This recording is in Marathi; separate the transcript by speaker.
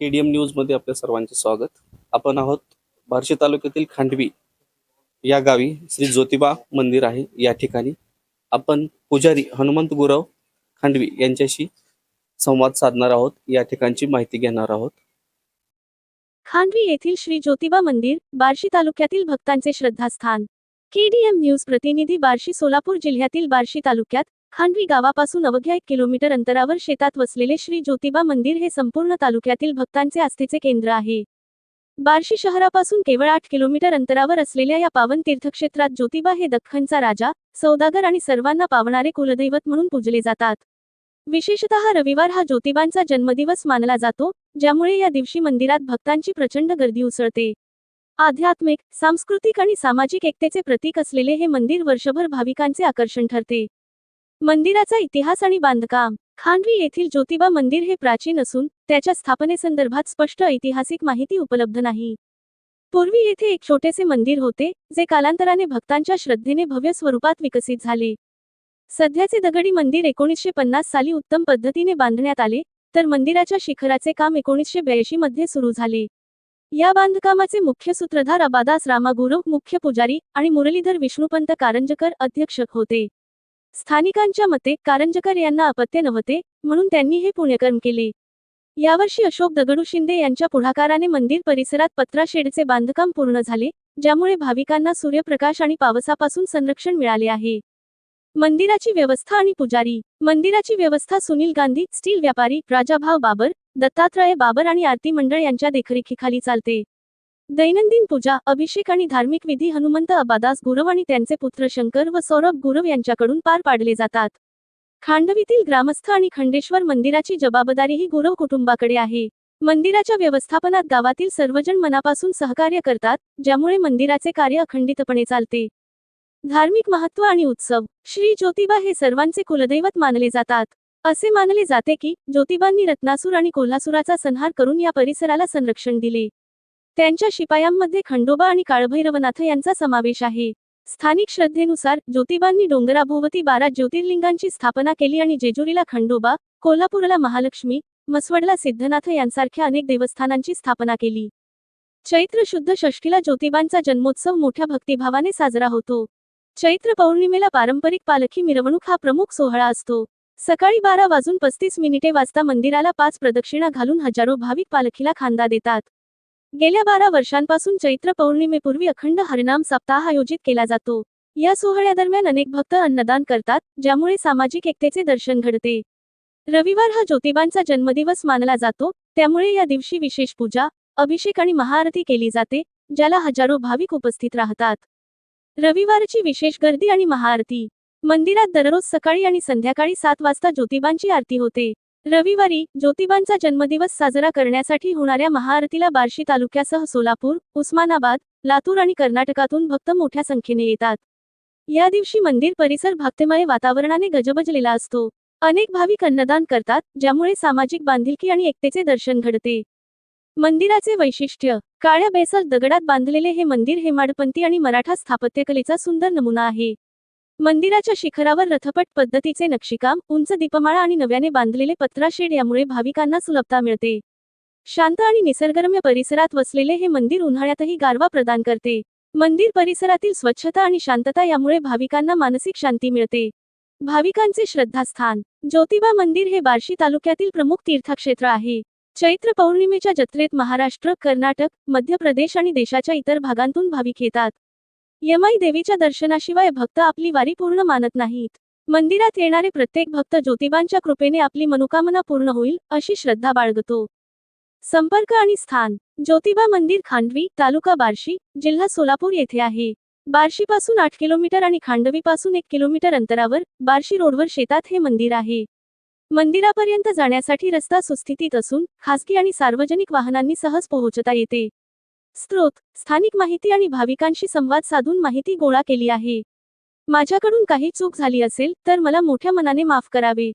Speaker 1: केडीएम न्यूजमध्ये आपल्या सर्वांचे स्वागत. आपण आहोत बार्शी तालुक्यातील खांडवी या गावी श्री ज्योतिबा मंदिर आहे. या ठिकाणी आपण पुजारी हनुमंत गुरव खांडवी यांच्याशी संवाद साधणार आहोत. या ठिकाणची माहिती घेणार आहोत.
Speaker 2: खांडवी येथील श्री ज्योतिबा मंदिर बार्शी तालुक्यातील भक्तांचे श्रद्धास्थान. केडीएम न्यूज प्रतिनिधी बार्शी सोलापूर जिल्ह्यातील बार्शी तालुक्यात खांडवी गावापासून अवघ्या एक किलोमीटर अंतरावर शेतात वसलेले श्री ज्योतिबा मंदिर हे संपूर्ण तालुक्यातील भक्तांचे आस्थेचे केंद्र आहे. बार्शी शहरापासून केवळ आठ किलोमीटर अंतरावर असलेल्या या पावन तीर्थक्षेत्रात ज्योतिबा हे दख्खनचा राजा सौदागर आणि सर्वांना पावणारे कुलदैवत म्हणून पूजले जातात. विशेषतः रविवार हा ज्योतिबांचा जन्मदिवस मानला जातो ज्यामुळे या दिवशी मंदिरात भक्तांची प्रचंड गर्दी उसळते. आध्यात्मिक सांस्कृतिक आणि सामाजिक एकतेचे प्रतीक असलेले हे मंदिर वर्षभर भाविकांचे आकर्षण ठरते. मंदिराचा इतिहास आणि बांधकाम. खांडवी येथील ज्योतिबा मंदिर हे प्राचीन असून त्याच्या स्थापनेसंदर्भात स्पष्ट ऐतिहासिक माहिती उपलब्ध नाही. पूर्वी येथे एक छोटेसे मंदिर होते जे कालांतराने भक्तांच्या श्रद्धेने भव्य स्वरूपात विकसित झाले. सध्याचे दगडी मंदिर एकोणीसशे पन्नास साली उत्तम पद्धतीने बांधण्यात आले तर मंदिराच्या शिखराचे काम एकोणीसशे ब्याऐंशी मध्ये सुरू झाले. या बांधकामाचे मुख्य सूत्रधार अबादास रामागुरव मुख्य पुजारी आणि मुरलीधर विष्णुपंत कारंजकर अध्यक्षक होते. स्थानिकांच्या मते कारंजकर यांना अपत्य नव्हते म्हणून त्यांनी हे पुण्यकर्म केले. यावर्षी अशोक दगडू शिंदे यांच्या पुढाकाराने मंदिर परिसरात पत्राशेडचे बांधकाम पूर्ण झाले ज्यामुळे भाविकांना सूर्यप्रकाश आणि पावसापासून संरक्षण मिळाले आहे. मंदिराची व्यवस्था आणि पुजारी. मंदिराची व्यवस्था सुनील गांधी स्टील व्यापारी राजाभाव बाबर दत्तात्रय बाबर आणि आरती मंडळ यांच्या देखरेखीखाली चालते. दैनंदिन पूजा अभिषेक आणि धार्मिक विधी हनुमंत अबादास गुरव आणि त्यांचे पुत्र शंकर व सौरभ गुरव यांच्याकडून पार पाडले जातात. खांडवीतील ग्रामस्थ आणि खंडेश्वर मंदिराची जबाबदारीही गुरव कुटुंबाकडे आहे. मंदिराच्या व्यवस्थापनात गावातील सर्वजण मनापासून सहकार्य करतात ज्यामुळे मंदिराचे कार्य अखंडितपणे चालते. धार्मिक महत्त्व आणि उत्सव श्री ज्योतिबा हे सर्वांचे कुलदैवत मानले जातात. असे मानले जाते की ज्योतिबांनी रत्नासूर आणि कोल्हासुराचा संहार करून या परिसराला संरक्षण दिले. त्यांच्या शिपायांमध्ये खंडोबा आणि काळभैरवनाथ यांचा समावेश आहे. स्थानिक श्रद्धेनुसार ज्योतिबांनी डोंगराभोवती बारा ज्योतिर्लिंगांची स्थापना केली आणि जेजुरीला खंडोबा कोल्हापूरला महालक्ष्मी मसवडला सिद्धनाथ यांसारख्या अनेक देवस्थानांची स्थापना केली. चैत्र शुद्ध षष्ठीला ज्योतिबांचा जन्मोत्सव मोठ्या भक्तिभावाने साजरा होतो. चैत्र पौर्णिमेला पारंपरिक पालखी मिरवणूक हा प्रमुख सोहळा असतो. सकाळी बारा वाजून पस्तीस मिनिटे वाजता मंदिराला पाच प्रदक्षिणा घालून हजारो भाविक पालखीला खांदा देतात. गेल्या बारा वर्षांपासून चैत्र पौर्णिमेपूर्वी अखंड हरिनाम सप्ताह आयोजित केला जातो. या सोहळ्यादरम्यान अनेक भक्त अन्नदान करतात ज्यामुळे सामाजिक एकतेचे दर्शन घडते. रविवार हा ज्योतिबांचा जन्मदिवस मानला जातो त्यामुळे या दिवशी विशेष पूजा अभिषेक आणि महाआरती केली जाते ज्याला हजारो भाविक उपस्थित राहतात. रविवारची विशेष गर्दी आणि महाआरती. मंदिरात दररोज सकाळी आणि संध्याकाळी सात वाजता ज्योतिबांची आरती होते. रविवारी ज्योतिबांचा जन्मदिवस साजरा करण्यासाठी होणाऱ्या महाआरतीला बार्शी तालुक्यासह सोलापूर उस्मानाबाद लातूर आणि कर्नाटकातून भक्त मोठ्या संख्येने येतात. या दिवशी मंदिर परिसर भक्तिमय वातावरणाने गजबजलेला असतो. अनेक भाविक अन्नदान करतात ज्यामुळे सामाजिक बांधिलकी आणि एकतेचे दर्शन घडते. मंदिराचे वैशिष्ट्य काळ्या बेसल दगडात बांधलेले हे मंदिर हेमाडपंथी आणि मराठा स्थापत्यकलेचा सुंदर नमुना आहे. मंदिराच्या शिखरावर रथपट पद्धतीचे नक्षीकाम उंच दीपमाळा आणि नव्याने बांधलेले पत्राशेड यामुळे भाविकांना सुलभता मिळते. शांत आणि निसर्गरम्य परिसरात वसलेले हे मंदिर उन्हाळ्यातही गारवा प्रदान करते. मंदिर परिसरातील स्वच्छता आणि शांतता यामुळे भाविकांना मानसिक शांती मिळते. भाविकांचे श्रद्धास्थान. ज्योतिबा मंदिर हे बार्शी तालुक्यातील प्रमुख तीर्थक्षेत्र आहे. चैत्र पौर्णिमेच्या जत्रेत महाराष्ट्र कर्नाटक मध्य प्रदेश आणि देशाच्या इतर भागांतून भाविक येतात. यमाई देवीच्या दर्शनाशिवाय भक्त आपली वारी पूर्ण मानत नाहीत. मंदिरात येणारे प्रत्येक भक्त ज्योतिबांच्या कृपेने आपली मनोकामना पूर्ण होईल अशी श्रद्धा बाळगतो. संपर्क आणि स्थान. ज्योतिबा मंदिर खांडवी तालुका बार्शी जिल्हा सोलापूर येथे आहे. बार्शीपासून आठ किलोमीटर आणि खांडवीपासून एक किलोमीटर अंतरावर बार्शी रोडवर शेतात हे मंदिर आहे. मंदिरापर्यंत जाण्यासाठी रस्ता सुस्थितीत असून खासगी आणि सार्वजनिक वाहनांनी सहज पोहोचता येते. स्त्रोत स्थानिक माहिती आणि भाविकांशी संवाद साधून माहिती गोळा केली आहे. माझ्याकडून काही चूक झाली असेल तर मला मोठ्या मनाने माफ करावे.